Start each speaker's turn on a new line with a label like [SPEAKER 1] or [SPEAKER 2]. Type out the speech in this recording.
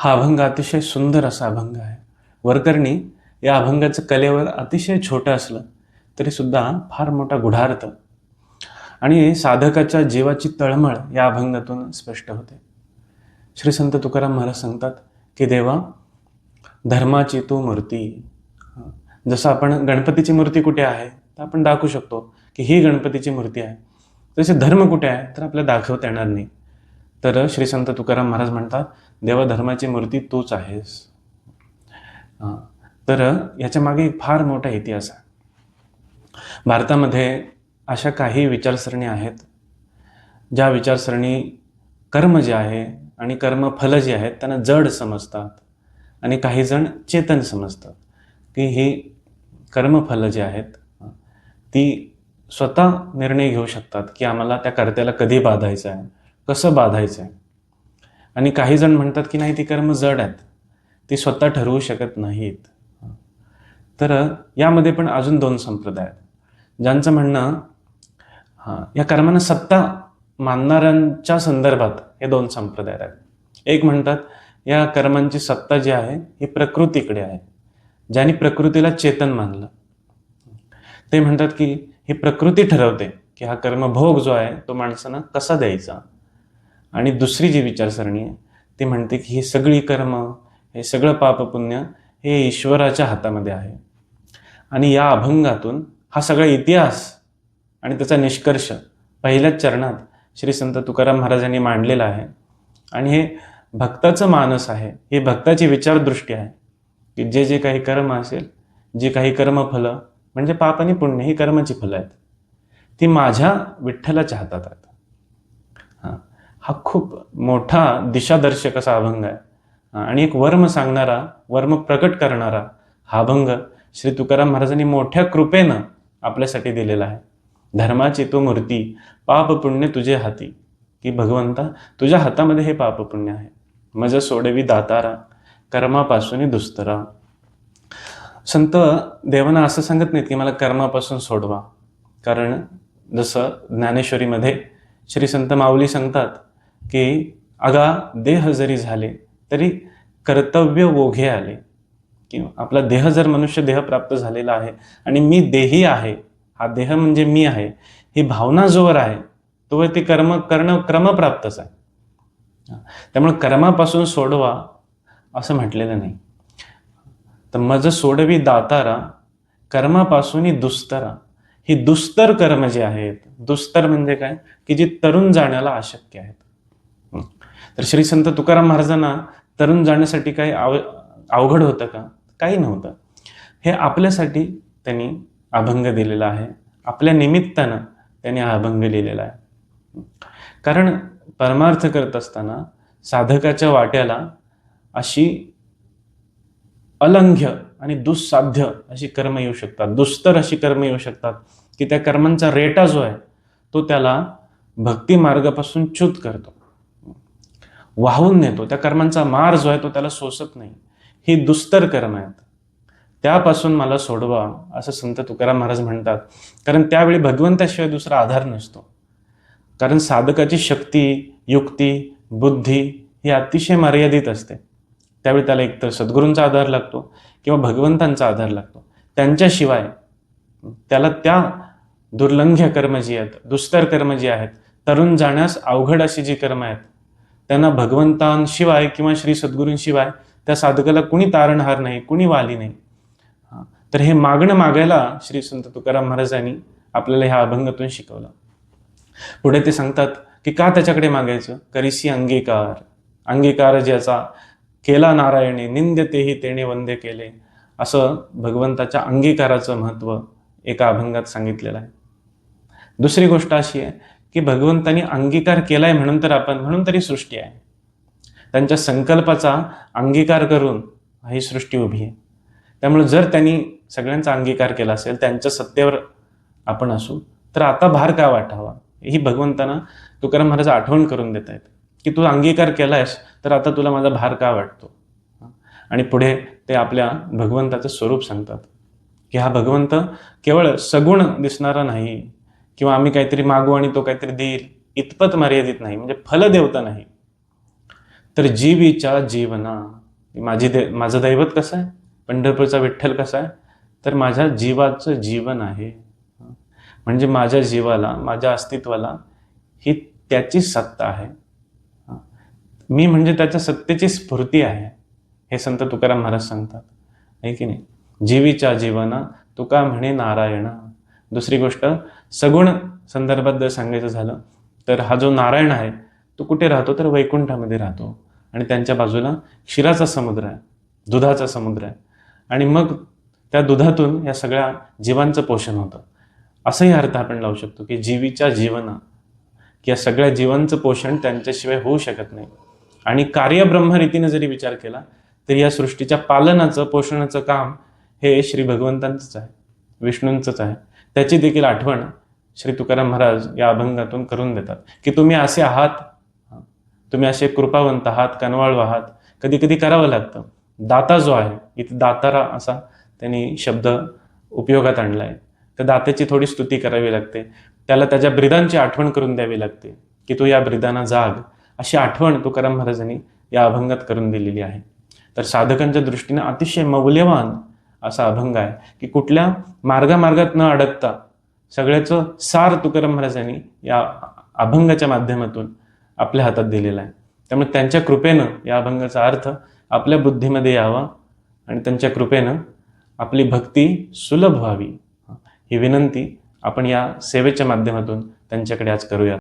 [SPEAKER 1] हा अभंग अतिशय सुंदर असा अभंग आहे. वरकरणी या अभंगाचं कलेवर अतिशय छोटं असलं तरी सुद्धा फार मोठा गुढार्थ आणि साधकाच्या जीवाची तळमळ या अभंगातून स्पष्ट होते. श्री संत तुकाराम महाराज सांगतात की देवा धर्माची तू मूर्ती. जसं आपण गणपतीची मूर्ती कुठे आहे तर आपण दाखवू शकतो की ही गणपतीची मूर्ती आहे. तसे धर्म कुठे आहे तर आपल्याला दाखवता येणार नाही. तर श्री संत तुकाराम महाराज म्हणतात देवा धर्माची मूर्ती तोच आहेस हां. तर याच्या मागे एक फार मोठा इतिहास आहे भारतामध्ये अशा काही विचारसरणी आहेत ज्या विचारसरणी कर्म जे आहे आणि कर्मफल जे आहेत त्यांना जड समजतात आणि काही जण चेतन समजतात की ही कर्मफलं जी आहेत ती स्वतः निर्णय घेऊ शकतात की आम्हाला त्या कर्त्याला कधी बाधायचं आहे कसं बाधायचं आहे आणि काही जण म्हणतात की नाही ती कर्म जड आहेत. ती स्वतः ठरवू शकत नाहीत. तर यामध्ये पण अजून दोन संप्रदाय आहेत. ज्यांचं म्हणणं हां या कर्मांना सत्ता मानणाऱ्यांच्या संदर्भात हे दोन संप्रदाय आहेत. एक म्हणतात या कर्मांची सत्ता जी आहे ही प्रकृतीकडे आहे. ज्यांनी प्रकृतीला चेतन मानलं. ते म्हणतात की ही प्रकृती ठरवते की हा कर्मभोग जो आहे तो माणसानं कसा द्यायचा? आणि दुसरी जी विचारसरणी आहे ती म्हणते की ही सगळी कर्म हे सगळं पापपुण्य हे ईश्वराच्या हातामध्ये आहे. आणि या अभंगातून हा सगळा इतिहास आणि त्याचा निष्कर्ष पहिल्याच चरणात श्री संत तुकाराम महाराजांनी मांडलेला आहे. आणि हे भक्ताचं मानस आहे हे भक्ताची विचारदृष्टी आहे की जे जे काही कर्म असेल जे काही कर्मफलं म्हणजे पाप आणि पुण्य ही कर्माची फलं आहेत. ती माझ्या विठ्ठलाच्या हातात आहेत. हा खूप मोठा दिशादर्शक असा अभंग आहे. आणि एक वर्म सांगणारा वर्म प्रकट करणारा हा अभंग श्री तुकाराम महाराजांनी मोठ्या कृपेनं आपल्यासाठी दिलेला आहे. धर्माची तो मूर्ती पाप पुण्य तुझे हाती. की भगवंता तुझ्या हातामध्ये हे पाप पुण्य आहे. मज सोडवी दातारा कर्मापासून दुस्तरा. संत देवांना असं सांगत नाहीत की मला कर्मापासून सोडवा. कारण जसं ज्ञानेश्वरीमध्ये श्री संत माऊली सांगतात की अगा देह जरी झाले तरी कर्तव्य ओघे आले. की आपला देह जर मनुष्य देह प्राप्त झालेला आहे आणि मी देही आहे हा देह म्हणजे मी आहे ही भावना जोवर आहे तोवर ते कर्म करणं क्रमप्राप्तच आहे. त्यामुळे कर्मापासून सोडवा असं म्हटलेलं नाही. तर मज सोडवी दातारा कर्मापासून दुस्तरा. ही दुस्तर कर्म जे आहेत दुस्तर म्हणजे काय? की जी तरुण जाण्याला अशक्य आहेत. तर श्री संत तुकाराम महाराजांना तरुण जाण्यासाठी काही आव अवघड होतं का? काही नव्हतं. हे आपल्यासाठी त्यांनी अभंग दिलेला आहे. आपल्या निमित्तानं त्यांनी हा अभंग लिहिलेला आहे. कारण परमार्थ करत असताना साधकाच्या वाट्याला अशी अलंघ्य आणि दुस्साध्य अशी कर्म येऊ शकतात. दुस्तर अशी कर्म येऊ शकतात की त्या कर्मांचा रेटा जो आहे तो त्याला भक्ती मार्गापासून च्युत करतो. वाहून नेतो. त्या कर्मांचा मार जो आहे तो त्याला सोसत नाही. ही दुस्तर कर्म आहेत. त्यापासून मला सोडवा असं संत तुकाराम महाराज म्हणतात. कारण त्यावेळी भगवंताशिवाय दुसरा आधार नसतो. कारण साधकाची शक्ती युक्ती बुद्धी ही अतिशय मर्यादित असते. त्यावेळी त्याला एकतर सद्गुरूंचा आधार लागतो किंवा भगवंतांचा आधार लागतो. त्यांच्याशिवाय त्याला त्या दुर्लंघ्य कर्म जी आहेत दुस्तर कर्म जी आहेत तरुण जाण्यास अवघड अशी जी कर्म आहेत त्यांना भगवंतांशिवाय किंवा श्री सद्गुरूंशिवाय त्या साधकाला कुणी तारणहार नाही कुणी वाली नाही. तर हे मागणं मागायला श्री संत तुकाराम महाराजांनी आपल्याला ह्या अभंगातून शिकवलं. पुढे ते सांगतात की का त्याच्याकडे मागायचं? करिसी अंगीकार. अंगीकार ज्याचा केला नारायणे निंद तेही तेने वंदे केले. असं भगवंताच्या अंगीकाराचं महत्त्व एका अभंगात सांगितलेलं आहे. दुसरी गोष्ट अशी आहे की भगवंतांनी अंगीकार केलाय म्हणून तर आपण म्हणून तरी सृष्टी आहे. त्यांच्या संकल्पाचा अंगीकार करून ही सृष्टी उभी आहे. त्यामुळे जर त्यांनी सगळ्यांचा अंगीकार केला असेल त्यांच्या सत्तेवर आपण असू तर आता भार का वाटावा? ही भगवंतांना तुकाराम महाराज आठवण करून देत आहेत की तू अंगीकार केलायस तर आता तुला माझा भार का वाटतो? आणि पुढे ते आपल्या भगवंताचं स्वरूप सांगतात की हा भगवंत केवळ सगुण दिसणारा नाही किंवा आम्ही काहीतरी मागू आणि तो काहीतरी देईल इतपत मर्यादित नाही म्हणजे फलदेवता नाही. तर जीवीच्या जीवना माझी दे माझं दैवत कसं आहे? पंढरपूरचा विठ्ठल कसा आहे? तर माझ्या जीवाचं जीवन आहे. म्हणजे माझ्या जीवाला माझ्या अस्तित्वाला ही त्याची सत्ता आहे. मी म्हणजे त्याच्या सत्तेची स्फूर्ती आहे हे संत तुकाराम महाराज सांगतात. आहे की नाही? जीवीच्या जीवना तुका म्हणे नारायण. दुसरी गोष्ट सगुण संदर्भात जर सांगायचं झालं तर हा जो नारायण आहे तो कुठे राहतो? तर वैकुंठामध्ये राहतो. आणि त्यांच्या बाजूला क्षीराचा समुद्र आहे दुधाचा समुद्र आहे. आणि मग त्या दुधातून या सगळ्या जीवांचं पोषण होतं. असंही अर्थ आपण लावू शकतो की जीवीच्या जीवना की या सगळ्या जीवांचं पोषण त्यांच्याशिवाय होऊ शकत नाही. आणि कार्य ब्रह्मरीतीने जरी विचार केला तरी या सृष्टीच्या पालनाचं पोषणाचं काम हे श्री भगवंतांचंच आहे. विष्णूंचंच आहे. त्याची देखील आठवण श्री तुकाराम महाराज या अभंगातून करून देतात. की तुम्ही असे आहात तुम्ही असे कृपावंत आहात कनवाळू आहात. कधी कधी करावं लागतं. दाता जो आहे इथे दातारा असा त्यांनी शब्द उपयोगात आणला आहे तर दात्याची थोडी स्तुती करावी लागते. त्याला त्याच्या ब्रिदांची आठवण करून द्यावी लागते. की तू या ब्रिदांना जाग. अशी आठवण तुकाराम महाराजांनी या अभंगात करून दिलेली आहे. तर साधकांच्या दृष्टीने अतिशय मौल्यवान असा अभंग आहे की कुठल्या मार्गामार्गात न अडकता सगळ्याचं सार तुकाराम महाराजांनी या अभंगाच्या माध्यमातून आपल्या हातात दिलेला आहे. त्यामुळे त्यांच्या कृपेनं या अभंगाचा अर्थ आपल्या बुद्धीमध्ये यावा आणि त्यांच्या कृपेनं आपली भक्ती सुलभ व्हावी. ही विनंती आपण या सेवेच्या माध्यमातून त्यांच्याकडे आज करूया.